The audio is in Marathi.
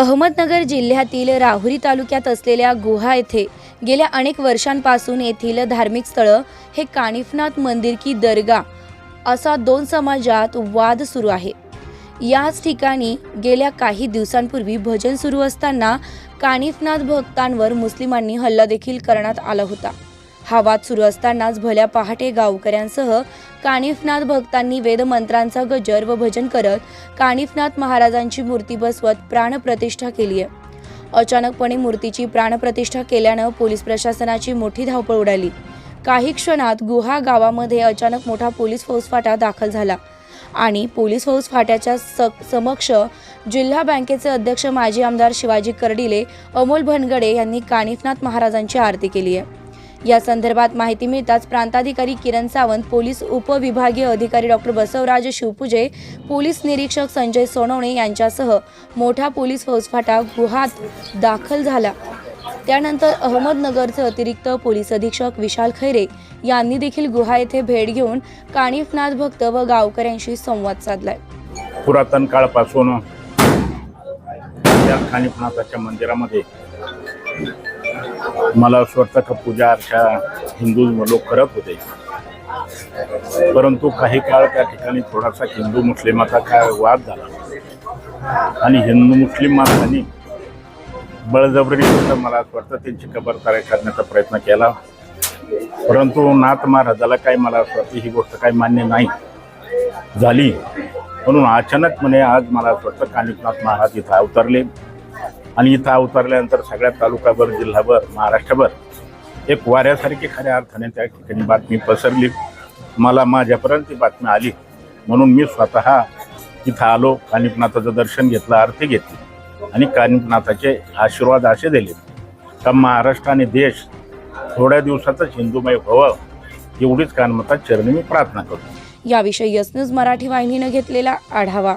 अहमदनगर जिल्ह्यातील राहुरी तालुक्यात असलेल्या गुहा येथे गेल्या अनेक वर्षांपासून येथील धार्मिक स्थळं हे कानिफनाथ मंदिर की दर्गा असा दोन समाजात वाद सुरू आहे. याच ठिकाणी गेल्या काही दिवसांपूर्वी भजन सुरू असताना कानिफनाथ भक्तांवर मुस्लिमांनी हल्ला देखील करण्यात आला होता. हा वाद सुरू असतानाच भल्या पहाटे गावकऱ्यांसह कानिफनाथ भक्तांनी वेदमंत्रांचा गजर व भजन करत कानिफनाथ महाराजांची मूर्ती बसवत प्राणप्रतिष्ठा केली आहे. अचानकपणे मूर्तीची प्राणप्रतिष्ठा केल्यानं पोलीस प्रशासनाची मोठी धावपळ उडाली. काही क्षणात गुहा गावामध्ये अचानक मोठा पोलीस फौजफाटा दाखल झाला आणि पोलीस फौजफाट्याच्या स समक्ष जिल्हा बँकेचे अध्यक्ष माजी आमदार शिवाजी कर्डिले अमोल भनगडे यांनी कानिफनाथ महाराजांची आरती केली आहे. या संदर्भात माहिती मिळताच प्रांताधिकारी किरण सावंत पोलीस उपविभागीय अधिकारी डॉक्टर बसवराज शिवपुजे पोलीस निरीक्षक संजय सोनवणे यांच्यासह मोठा पोलीस फौजफाटा गुहात दाखल झाला. त्यानंतर अहमदनगरचे अतिरिक्त पोलीस अधीक्षक विशाल खैरे यांनी देखील गुहा येथे भेट घेऊन कानिफनाथ भक्त व गावकऱ्यांशी संवाद साधलाय. पुरातन काळापासून त्या खानिपनाथाच्या मंदिरामध्ये मला असं वाटतं का पूजा अर्चा हिंदू लोक करत होते. परंतु काही काळ त्या ठिकाणी थोडासा हिंदू मुस्लिमाचा काय वाद झाला. आणि हिंदू मुस्लिम माणसांनी बळजबरीनं मला असं वाटतं त्यांची खबरदारी करण्याचा प्रयत्न केला. परंतु नाथ महाराजाला काही मला असं वाटतं ही गोष्ट काही मान्य नाही झाली. म्हणून अचानकपणे आज मला असं वाटतं कानिकनाथ महाराज इथं अवतरले. आणि इथं अवतरल्यानंतर सगळ्या तालुकाभर जिल्हाभर महाराष्ट्रभर एक वाऱ्यासारखी खऱ्या अर्थाने त्या ठिकाणी बातमी पसरली. मला माझ्यापर्यंत ती बातमी आली. म्हणून मी स्वतः इथं आलो कानिपनाथाचं दर्शन घेतलं आरती घेतली आणि कानिपनाथाचे आशीर्वाद असे दिले का महाराष्ट्र आणि देश थोड्या दिवसातच हिंदूमय व्हावं एवढीच कानमतात चरणी मी प्रार्थना करतो. याविषयी यस न्यूज मराठी वाहिनीनं घेतलेला आढावा.